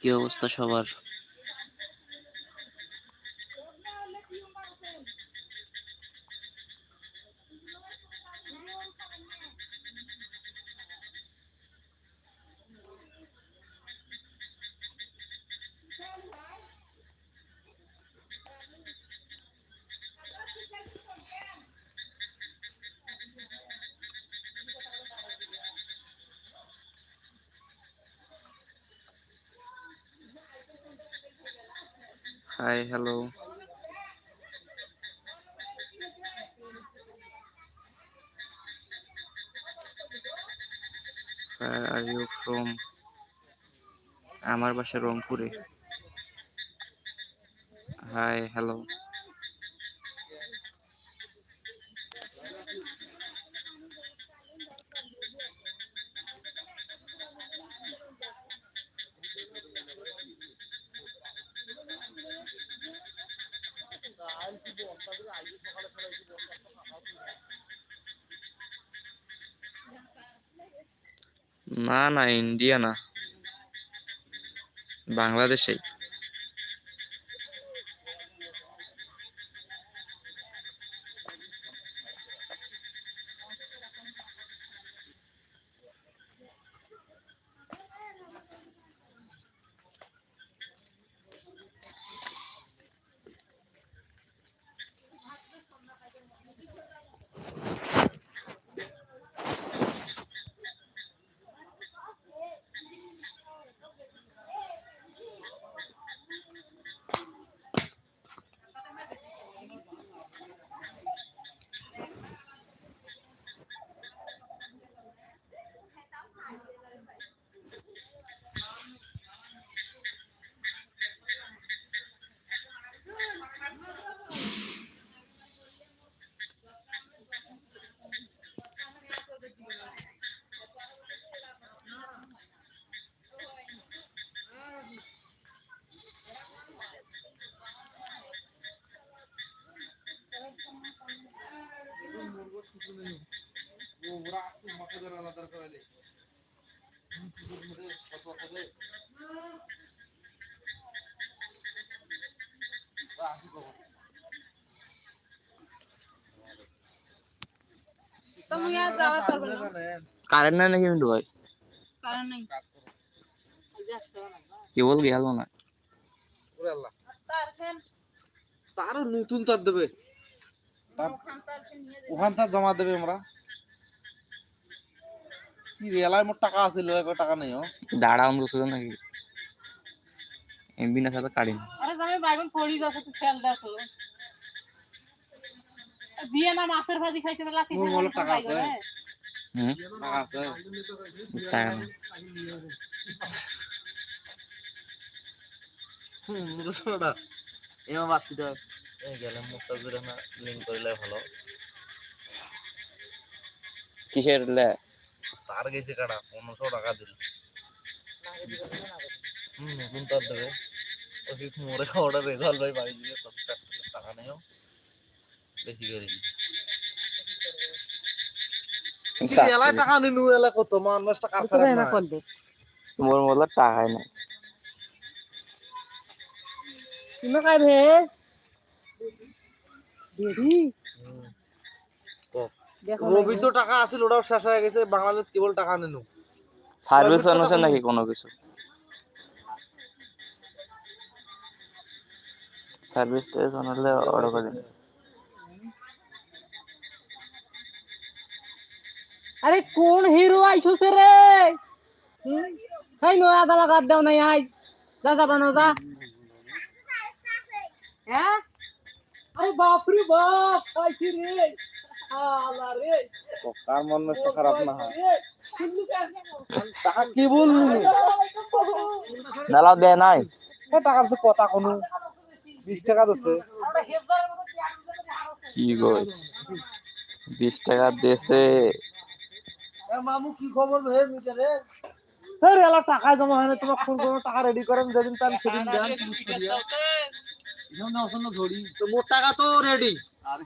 কি অবস্থা সবার? Hi hello Where are you from? আমার বাসা রংপুরে। হাই হ্যালো না না ইন্ডিয়া না। বাংলাদেশে যাওয়া কারেন্ট নাই নাকি মিন্টু ভাই? গেল না। তারও নতুন তার দেবে। ওখান তার জমা দেবে আমরা। কি রেলায় মোট টাকা আছে রেলায় টাকা নেই ও দাঁড়াও আমরা নাকি? এমবি না সাথে কাড়ি না। আরে আমি বাইগুন পড়ি যাচ্ছে তুই ফেল দেখো বিয়ে না মাছের ভাজি খাইছে না লাকি মোর মোর টাকা আছে। হুম? টাকা আছে। টাকা না হুম মুরসোটা এমা বাতিটা। এই গেলে মুখটা জুড়ে না লিঙ্ক করিলে ভালো। কিসের লে? তার গেছে কাটা পনেরোশো টাকা দিল। হুম নতুন তার দেবে। ওই মোরে খাওয়াটা রেজাল্ট ভাই? বাড়ি দিবে টাকা নেই বেশি করে এলায় টাকা নিনু এলা কত? মানুষ টাকা ফেরাত না মোর মোলা টাকাই নাই। তুমি কাই ভে দেরি? হুম। দেখো রবি তো টাকা আছিল ওটাও শেষ হয়ে গেছে বাংলাদেশ কেবল টাকা নিনু সার্ভিস বলুন। নাকি কোনো কিছু? সার্ভিস টেস হলে অর্ডার করে আরে কোন হিরো আইছুছে রে? হাই নয়া দাবা গাদ দাও নাই আই। যা যা বানো যা। হ্যাঁ? আরে বাপ রে বাপ আইছি রে। কার মন নষ্ট খারাপ না হয়? টাকা কি বললু? দেয় নাই। এ টাকা আছে কথা কোনো। বিশ টাকা দিচ্ছে কি গো? বিশ টাকা দিয়েছে মামু কি খবর হে মিটারে হ্যাঁ টাকা জমা হয় না তোমার ফোন করো টাকা রেডি করেন যেদিন চান সেদিন দেন তো মোট টাকা তো রেডি আর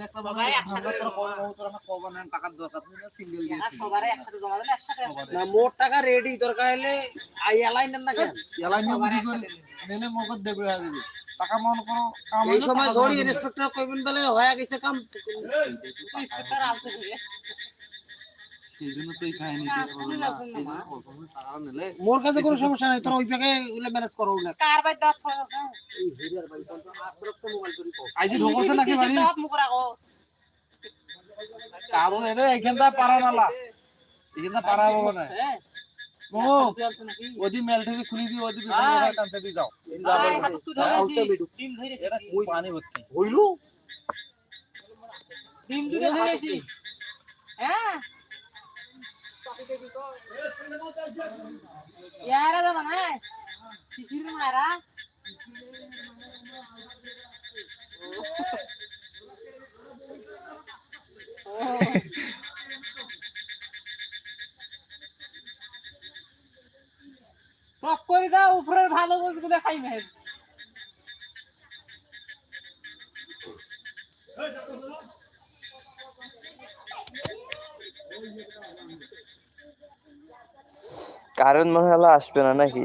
একটা মানে একসাথে তোর কম তোর একটা কম নেন টাকার দরকার না সিঙ্গেল একসাথে জমা একসাথে না মোট টাকা রেডি দরকার হলে আই না কেন? এলাই নিয়ে সবারে বুদ্ধি করে একসাথে। নিলে। মেলে মগজ দেবে। আর টাকা মন করো কাম এই সময় দিবি। ইন্সপেক্টর কইবেন বলে হয়ে গেছে কাম। ইন্সপেক্টর আলতো মোর কাছে কোনো সমস্যা নাই তোরা ওই প্যাকে ম্যানেজ করো না কার বাই দাঁত ছয় আছে? এই হিরিয়ার ভাই তো আশ্রপ তো মোবাইল করি আইজি ঢোকছে নাকি বাড়ি? দাঁত। কারণ এটা এখানটা পারা নালা। এখানটা পারা হবে না। হ্যাঁ? ওদি মেল থেকে খুলি দি ওদি দি যাও। এই যাবে হ্যাঁ, পানি ভর্তি। হইল? ডিম। হ্যাঁ? ইয়ারা যাবা না? শিশির মারা? ও। টক করে দাও উপরের ভালো বসগুলো খাই না কারেন্ট মনে হলো আসবে না নাকি?